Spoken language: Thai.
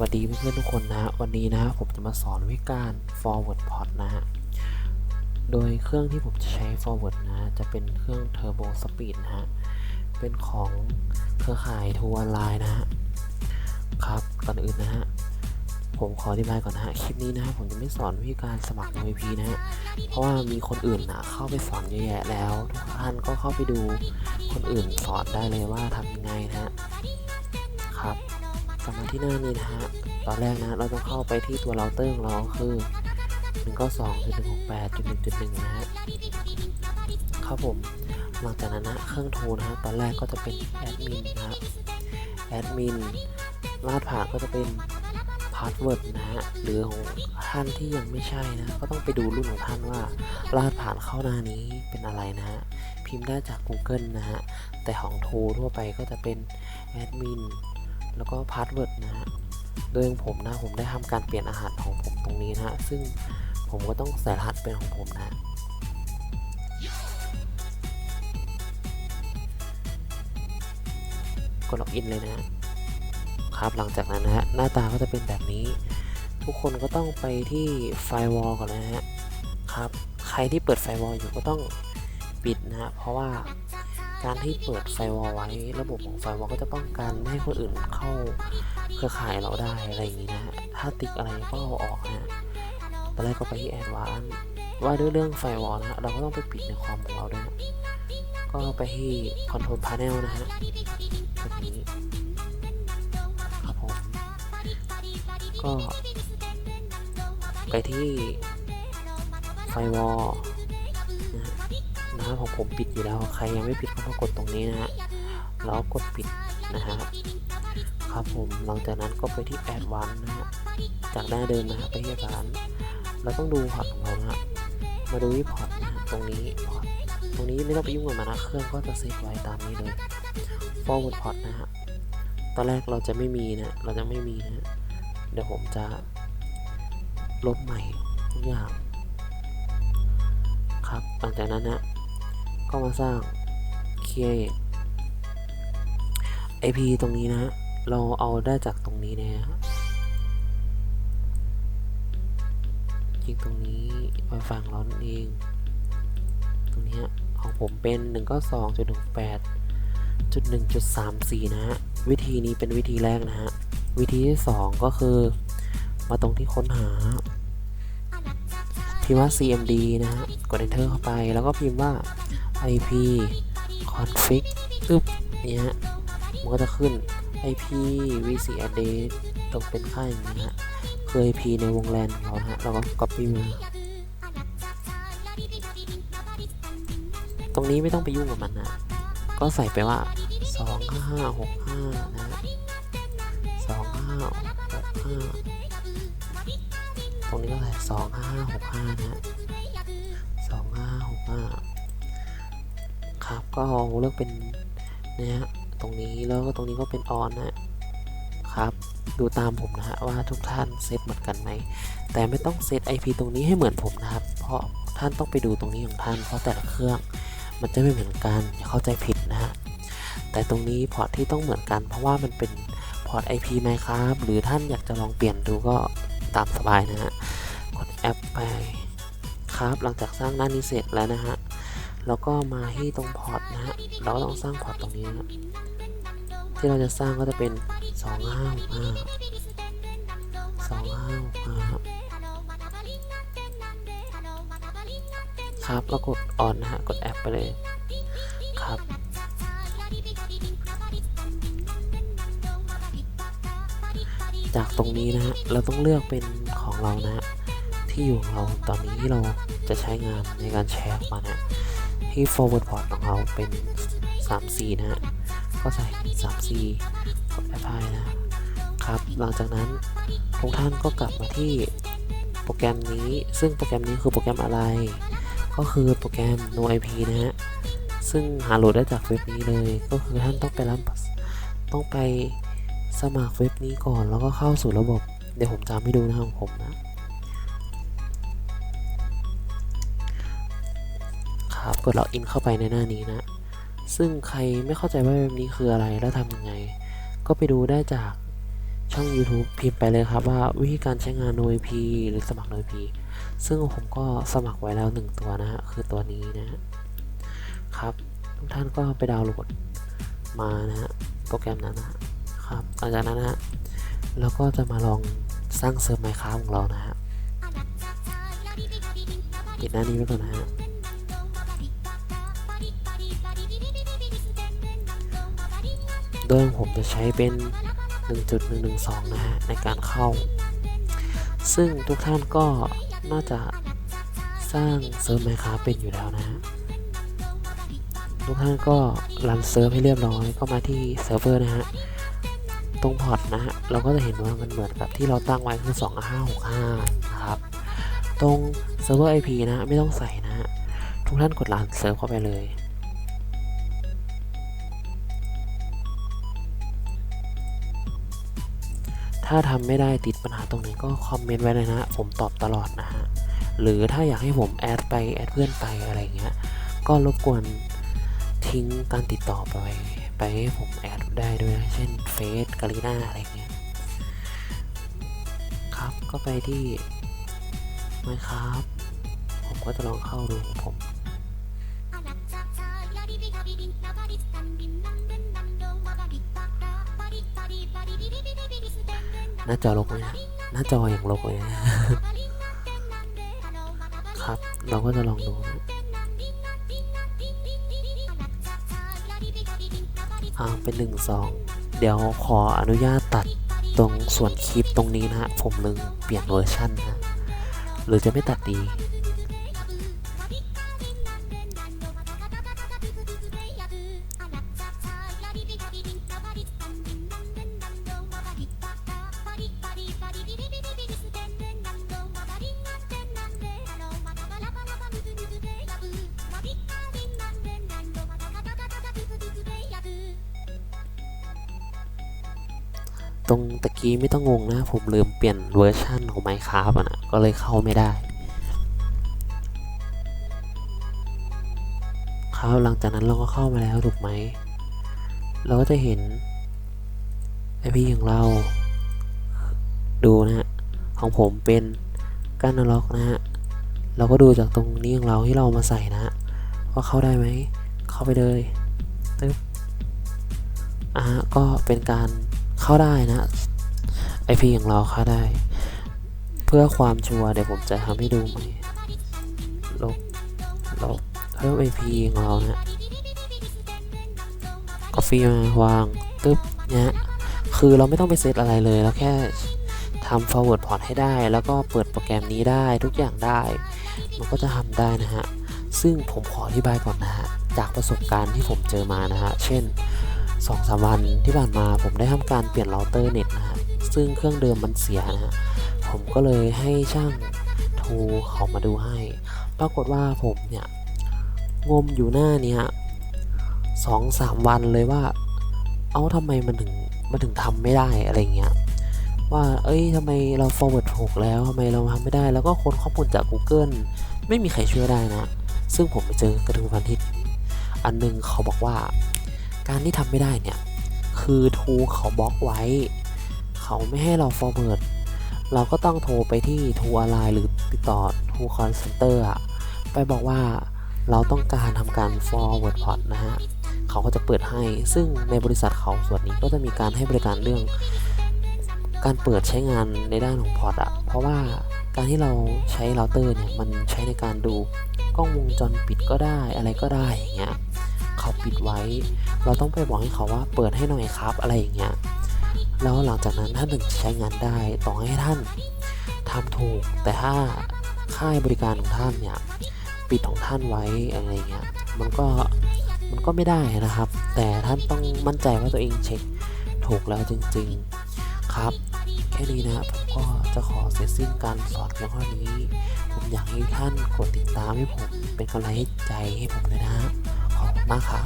วัสดีเพื่อนๆทุกคนนะฮะวันนี้นะฮะผมจะมาสอนวิธีการ forward port นะฮะโดยเครื่องที่ผมจะใช้ forward นะฮะจะเป็นเครื่อง turbo speed นะฮะเป็นของเครือข่ายทูออนไลน์นะฮะครับก่อนอื่นนะฮะผมขออธิบายก่อนนะฮะคลิปนี้นะฮะผมจะไม่สอนวิธีการสมัคร MVP นะฮะเพราะว่ามีคนอื่นนะเข้าไปสอนเยอะแยะแล้วทุกท่านก็เข้าไปดูคนอื่นสอนได้เลยว่าทำยังไงนะฮะครับ กลับมาที่หน้านี้นะฮะ ตอนแรกนะ เราต้องเข้าไปที่ตัวเราเตอร์ของเราคือ192.168.1.1นะฮะ ครับผม หลังจากนั้นนะ เครื่องโทรนะฮะ ตอนแรกก็จะเป็นแอดมินนะครับแอดมินรหัสผ่านก็จะเป็นพาสเวิร์ดนะฮะ หรือของท่านที่ยังไม่ใช่นะ ก็ต้องไปดูรุ่นของท่านว่ารหัสผ่านเข้าหน้านี้เป็นอะไรนะฮะ พิมพ์ได้จาก Google นะฮะ แต่ของโทรทั่วไปก็จะเป็นแอดมิน แล้วก็พาสเวิร์ดนะฮะโดยของผมนะผมได้ทำการเปลี่ยนอาหารของผมตรงนี้นะฮะซึ่งผมก็ต้องใส่รหัสเป็นของผมนะกดล็อกอินเลยนะฮะครับหลังจากนั้นนะฮะหน้าตาก็จะเป็นแบบนี้ ทุกคนก็ต้องไปที่ไฟวอลก่อนนะฮะครับ ใครที่เปิดไฟวอลอยู่ก็ต้องปิดนะฮะเพราะว่า การที่เปิดไฟวอลไว้ ระบบของไฟวอลก็จะป้องกันไม่ให้คนอื่นเข้าเครือข่ายเราได้อะไรอย่างนี้นะฮะถ้าติ๊กอะไรก็เอาออกนะตอนแรกก็ไปที่แอดวานว่าด้วยเรื่องไฟวอลนะฮะเราก็ต้องไปปิดในคอมของเราด้วยก็ไปที่ Control Panel นลนะฮะแบบนี้ครับผมก็ไปที่ไฟวอล นะครับของผมปิดอยู่แล้วใครยังไม่ปิดก็มากดตรงนี้นะฮะแล้วกดปิดนะฮะครับผมหลังจากนั้นก็ไปที่แอดวานนะฮะจากหน้าเดิมนะฮะไปที่แอดวานเราต้องดูพอร์ตของเราฮะมาดูที่พอร์ตนะฮะตรงนี้พอร์ตตรงนี้ไม่ต้องไปยุ่งกับมันนะเครื่องก็จะเซตไว้ตามนี้เลย forward port นะฮะตอนแรกเราจะไม่มีนะเราจะไม่มีนะเดี๋ยวผมจะลบใหม่ทุกอย่างครับหลังจากนั้นนะ ก็มาสร้าง create IP ตรงนี้นะ เราเอาได้จากตรงนี้นะฮะจริงตรงนี้ไว้ฟังเรานั่นเอง ตรงนี้ของผมเป็น 1 ก็2.18จุด1.34นะฮะ วิธีนี้เป็นวิธีแรกนะฮะ วิธีที่2ก็คือ มาตรงที่ค้นหา พิมพ์ว่า cmd นะฮะ กด enter เข้าไปแล้วก็พิมพ์ว่า ip config อึ๊บเนี่ยฮะมันก็จะขึ้น ip vc address ตรงเป็นค่าอย่างนี้ฮะคือ ip ในวงแลนของเราฮะเราก็ copy มาตรงนี้ไม่ต้องไปยุ่งกับมันนะก็ใส่ไปว่า 2 5 5 6 5 นะฮะ2 5 6 5 ตรงนี้ก็ใส่2565 นะฮะ2 5 6 5ครับ ก็เลือกเป็นนะฮะตรงนี้แล้วก็ตรงนี้ก็เป็นออนนะครับ ดูตามผมนะฮะว่าทุกท่านเซตเหมือนกันไหมแต่ไม่ต้องเซต IP ตรงนี้ให้เหมือนผมนะครับ เพราะท่านต้องไปดูตรงนี้ของท่านเพราะแต่ละเครื่องมันจะไม่เหมือนกันอย่าเข้าใจผิดนะฮะแต่ตรงนี้พอร์ตที่ต้องเหมือนกัน เพราะว่ามันเป็นพอร์ต IP ไหมครับหรือท่านอยากจะลองเปลี่ยนดูก็ตามสบายนะฮะกดแอปไปครับหลังจากสร้างหน้านี้เสร็จแล้วนะฮะ แล้วก็มาที่ตรงพอร์ตนะฮะ เราต้องสร้างพอร์ตตรงนี้นะที่เราจะสร้างก็จะเป็น2565 2565ครับแล้วกดออนนะฮะ กดแอปไปเลยครับจากตรงนี้นะฮะ เราต้องเลือกเป็นของเรานะฮะที่อยู่ของเราตอนนี้ที่เราจะใช้งานในการแชร์ออกมานะ ที่ forward port ของเราเป็น34นะฮะ ก็ใส่34กด apply นะครับ หลังจากนั้นทุกท่านก็กลับมาที่โปรแกรมนี้ ซึ่งโปรแกรมนี้คือโปรแกรมอะไร ก็คือโปรแกรม NoIP นะฮะ ซึ่งหาโหลดได้จากเว็บนี้เลย ก็คือท่านต้องไปรับต้องไปสมัครเว็บนี้ก่อน แล้วก็เข้าสู่ระบบ เดี๋ยวผมจะให้ดูนะของผมนะ กดล็อกอินเข้าไปในหน้านี้นะ ซึ่งใครไม่เข้าใจว่าเว็บนี้คืออะไรแล้วทำยังไง ก็ไปดูได้จากช่อง YouTube พิมพ์ไปเลยครับว่าวิธีการใช้งาน NoIP หรือสมัคร NoIP ซึ่งผมก็สมัครไว้แล้วหนึ่งตัวนะฮะคือตัวนี้นะฮะครับ ทุกท่านก็ไปดาวน์โหลดมานะฮะโปรแกรมนั้นนะครับหลังจากนั้นนะฮะเราก็จะมาลองสร้างเซิร์ฟไมค้าของเรานะฮะปิดหน้านี้ไว้ก่อนนะฮะ โดยผมจะใช้เป็น 1.112 นะฮะ ในการเข้า ซึ่งทุกท่านก็น่าจะสร้างเซิร์ฟไมค้าเป็นอยู่แล้วนะฮะ ทุกท่านก็รันเซิร์ฟให้เรียบร้อย ก็มาที่เซิร์ฟเวอร์นะฮะ ตรงพอร์ตนะฮะ เราก็จะเห็นว่ามันเหมือนกับที่เราตั้งไว้คือ 2565 นะครับ ตรงเซิร์ฟเวอร์ IP นะฮะไม่ต้องใส่นะฮะ ทุกท่านกดรันเซิร์ฟเข้าไปเลย ถ้าทำไม่ได้ติดปัญหาตรงไหนก็คอมเมนต์ไว้เลยนะผมตอบตลอดนะฮะหรือถ้าอยากให้ผมแอดไปแอดเพื่อนไปอะไรเงี้ยก็รบกวนทิ้งการติดต่อไปไปให้ผมแอดได้ด้วยนะเช่นเฟซกาลีนาอะไรเงี้ยครับก็ไปที่ไม่ครับ ผมก็จะลองเข้าดูผม หน้าจอลกไหมนะหน้าจออย่างลกเลยนะครับ เราก็จะลองดูอ่าเป็นหนึ่งสองเดี๋ยวขออนุญาตตัดตรงส่วนคลิปตรงนี้นะฮะ ผมลืมเปลี่ยนเวอร์ชันนะ หรือจะไม่ตัดดี ตรงตะกี้ไม่ต้องงงนะ ผมลืมเปลี่ยนเวอร์ชันของ Minecraft อะนะก็เลยเข้าไม่ได้ ครับหลังจากนั้นเราก็เข้ามาแล้วถูกไหม เราก็จะเห็นไอพีของเรา ดูนะฮะ ของผมเป็นก้านนล็อกนะฮะ เราก็ดูจากตรงนี้ของเราที่เรามาใส่นะฮะว่าเข้าได้ไหม เข้าไปเลยตึ๊บอะก็เป็นการ เข้าได้นะ IP ของเราเข้าได้ เพื่อความชัวร์เดี๋ยวผมจะทำให้ดูใหม่ลบลบเพิ่ม IP ของเรานะก็ฟีมาวางตึ๊บเนี่ยคือเราไม่ต้องไปเซตอะไรเลยเราแค่ทำ forward port ให้ได้ แล้วก็เปิดโปรแกรมนี้ได้ทุกอย่างได้ มันก็จะทำได้นะฮะ ซึ่งผมขออธิบายก่อนนะฮะ จากประสบการณ์ที่ผมเจอมานะฮะ เช่น สองสามวันที่ผ่านมาผมได้ทำการเปลี่ยนเราเตอร์เน็ตนะฮะซึ่งเครื่องเดิมมันเสียนะฮะผมก็เลยให้ช่างทูเขามาดูให้ ปรากฏว่าผมเนี่ยงมอยู่หน้านี้ยสองสามวันเลยว่า เอ้าทำไมมันถึงมันถึงทำไม่ได้อะไรเงี้ยว่า เอ้ยทำไมเรา forward ถูกแล้วทำไมเราทำไม่ได้ แล้วก็ค้นข้อมูลจาก Google ไม่มีใครช่วยได้นะ ซึ่งผมไปเจอกระทู้พันทิตอันหนึงเขาบอกว่า การที่ทำไม่ได้เนี่ย คือทูเขาบล็อกไว้ เขาไม่ให้เรา forward เราก็ต้องโทรไปที่ทูอ l ไลน์หรือติดต่อทูคอนเซ็นเตอร์อะไปบอกว่าเราต้องการทำการ forward port นะฮะ เขาก็จะเปิดให้ ซึ่งในบริษัทเขาส่วนนี้ก็จะมีการให้บริการเรื่อง การเปิดใช้งานในด้านของพอร์ตอะเพราะว่าการที่เราใช้เราเตอร์เนี่ย มันใช้ในการดูกล้องวงจรปิดก็ได้อะไรก็ได้อย่างเงี้ย เขาปิดไว้ เราต้องไปบอกให้เขาว่าเปิดให้หน่อยครับอะไรอย่างเงี้ยแล้วหลังจากนั้นท่านถึงจะใช้งานได้ต่อให้ท่านทำถูก แต่ถ้าค่ายบริการของท่านเนี่ยปิดของท่านไว้อะไรเงี้ยมันก็มันก็ไม่ได้นะครับ แต่ท่านต้องมั่นใจว่าตัวเองเช็คถูกแล้วจริง ๆครับ แค่นี้นะผมก็จะขอเสร็จสิ้นการสอนเพียงเท่านี้ ผมอยากให้ท่านกดติดตามให้ผมเป็นกำลังใจให้ผมเลยนะ 蛮好